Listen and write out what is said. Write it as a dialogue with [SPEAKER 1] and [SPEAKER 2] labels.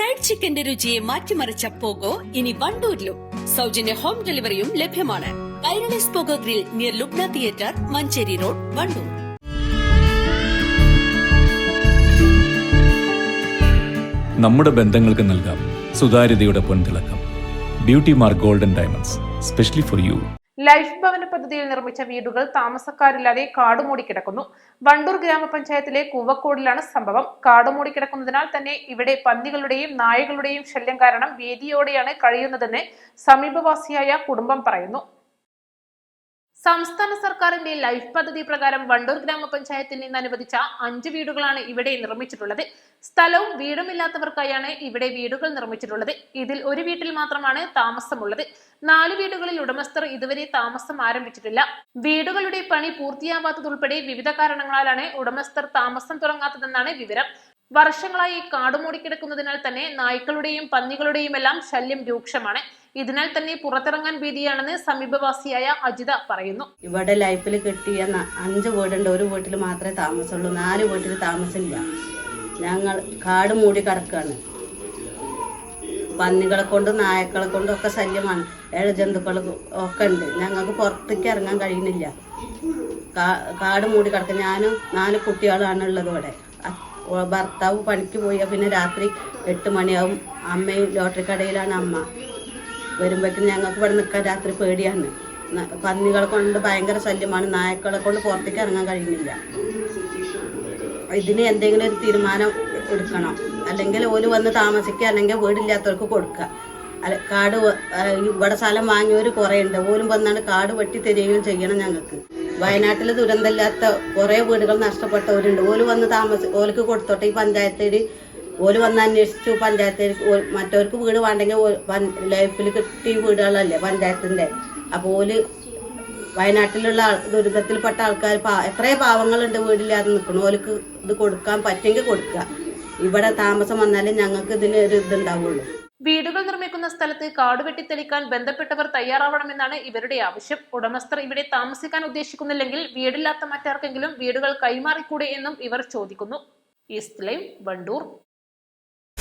[SPEAKER 1] Fried ചിക്കന്റെ രുചിയെ മാറ്റിമറിച്ച pogo ഇനി വണ്ടൂരിലും. സൗജന്യ ഹോം ഡെലിവറിയും ലഭ്യമാണ്. Kairalis pogo grill near Lubna theatre Manjeri road Wandoor.
[SPEAKER 2] നമ്മുടെ ബന്ധങ്ങൾക്ക് നൽകാം സുതാര്യതയുടെ പൊൻതിളക്കം. Beauty mark golden diamonds specially for you.
[SPEAKER 3] Life ഭവന പദ്ധതിയിൽ നിർമ്മിച്ച വീടുകൾ താമസക്കാരില്ലാതെ കാടുമൂടി കിടക്കുന്നു. വണ്ടൂർ ഗ്രാമപഞ്ചായത്തിലെ കൂവക്കോടിലാണ് സംഭവം. കാടുമൂടി കിടക്കുന്നതിനാൽ തന്നെ ഇവിടെ പന്നികളുടെയും നായകളുടെയും ശല്യം കാരണം വേദിയോടെയാണ് കഴിയുന്നതെന്ന് സമീപവാസിയായ കുടുംബം പറയുന്നു. സംസ്ഥാന സർക്കാരിന്റെ ലൈഫ് പദ്ധതി പ്രകാരം വണ്ടൂർ ഗ്രാമപഞ്ചായത്തിൽ നിന്ന് അനുവദിച്ച അഞ്ച് വീടുകളാണ് ഇവിടെ നിർമ്മിച്ചിട്ടുള്ളത്. സ്ഥലവും വീടുമില്ലാത്തവർക്കായാണ് ഇവിടെ വീടുകൾ നിർമ്മിച്ചിട്ടുള്ളത്. ഇതിൽ ഒരു വീട്ടിൽ മാത്രമാണ് താമസമുള്ളത്. നാല് വീടുകളിൽ ഉടമസ്ഥർ ഇതുവരെ താമസം ആരംഭിച്ചിട്ടില്ല. വീടുകളുടെ പണി പൂർത്തിയാവാത്തതുൾപ്പെടെ വിവിധ കാരണങ്ങളാലാണ് ഉടമസ്ഥർ താമസം തുടങ്ങാത്തതെന്നാണ് വിവരം. വർഷങ്ങളായി കാടുമൂടിക്കിടക്കുന്നതിനാൽ തന്നെ നായ്ക്കളുടെയും പന്നികളുടെയും എല്ലാം ശല്യം രൂക്ഷമാണ്. ഇതിനാൽ തന്നെ പുറത്തിറങ്ങാൻ ഭീതിയാണെന്ന് സമീപവാസിയായ അജിത പറയുന്നു.
[SPEAKER 4] ഇവിടെ ലൈഫിൽ കിട്ടിയ അഞ്ച് വീടുണ്ട്. ഒരു വീട്ടിൽ മാത്രമേ താമസമുള്ളൂ. നാല് വീട്ടിൽ താമസമില്ല. ഞങ്ങൾ കാട് മൂടി കിടക്കുകയാണ് പന്നികളെ കൊണ്ടും നായക്കളെ കൊണ്ടും ഒക്കെ ശല്യമാണ്. ഇഴജന്തുക്കൾ ഒക്കെ ഉണ്ട്. ഞങ്ങൾക്ക് പുറത്തേക്ക് ഇറങ്ങാൻ കഴിയുന്നില്ല. കാട് മൂടി കിടക്കുക ഞാനും നാല് കുട്ടികളാണ് ഉള്ളത് ഇവിടെ. ഭർത്താവ് പണിക്ക് പോയാൽ പിന്നെ രാത്രി എട്ട് മണിയാവും. അമ്മയും ലോട്ടറി കടയിലാണ് അമ്മ. വരുമ്പോഴേക്കും ഞങ്ങൾക്ക് ഇവിടെ നിൽക്കാൻ രാത്രി പേടിയാണ്. പന്നികളെ കൊണ്ട് ഭയങ്കര ശല്യമാണ്. നായക്കളെ കൊണ്ട് പുറത്തേക്ക് ഇറങ്ങാൻ കഴിയുന്നില്ല. ഇതിന് എന്തെങ്കിലും ഒരു തീരുമാനം എടുക്കണം. അല്ലെങ്കിൽ ഓൽ വന്ന് താമസിക്കുക അല്ലെങ്കിൽ വീടില്ലാത്തവർക്ക് കൊടുക്കുക. അല്ല കാട് ഇവിടെ സ്ഥലം വാങ്ങിയവർ കുറേ ഉണ്ട് ഓലും വന്നാണ് കാട് വെട്ടി തരികയും ചെയ്യണം ഞങ്ങൾക്ക്. വയനാട്ടിൽ ദുരന്തമില്ലാത്ത കുറേ വീടുകൾ നഷ്ടപ്പെട്ടവരുണ്ട്. ഓൽ വന്ന് താമസ ഓലക്ക് കൊടുത്തോട്ടെ ഈ പഞ്ചായത്തിൽ ഓൽ വന്ന് അന്വേഷിച്ചു പഞ്ചായത്തിൽ മറ്റവർക്ക് വീട് വേണ്ടെങ്കിൽ ലൈഫിൽ കിട്ടിയ വീടുകളല്ലേ പഞ്ചായത്തിന്റെ. അപ്പോൾ ഓൽ വയനാട്ടിലുള്ള ദുരിതത്തിൽപ്പെട്ട ആൾക്കാർ പാ- എത്രയോ പാവങ്ങളുണ്ട് വീടില്ലാതെ നിൽക്കണം ഓർക്ക് ഇത് കൊടുക്കാൻ പറ്റുമെങ്കിൽ കൊടുക്കുക. ഇവിടെ താമസം വന്നാലേ ഞങ്ങൾക്ക് ഇതിന് ഒരു ഇതുണ്ടാവുള്ളൂ.
[SPEAKER 3] വീടുകൾ നിർമ്മിക്കുന്ന സ്ഥലത്ത് കാട് വെട്ടിത്തെളിക്കാൻ ബന്ധപ്പെട്ടവർ തയ്യാറാവണമെന്നാണ് ഇവരുടെ ആവശ്യം. ഉടമസ്ഥർ ഇവിടെ താമസിക്കാൻ ഉദ്ദേശിക്കുന്നില്ലെങ്കിൽ വീടില്ലാത്ത മറ്റാർക്കെങ്കിലും വീടുകൾ കൈമാറിക്കൂടെ എന്നും ഇവർ ചോദിക്കുന്നു. ഈസ്റ്റ് വണ്ടൂർ.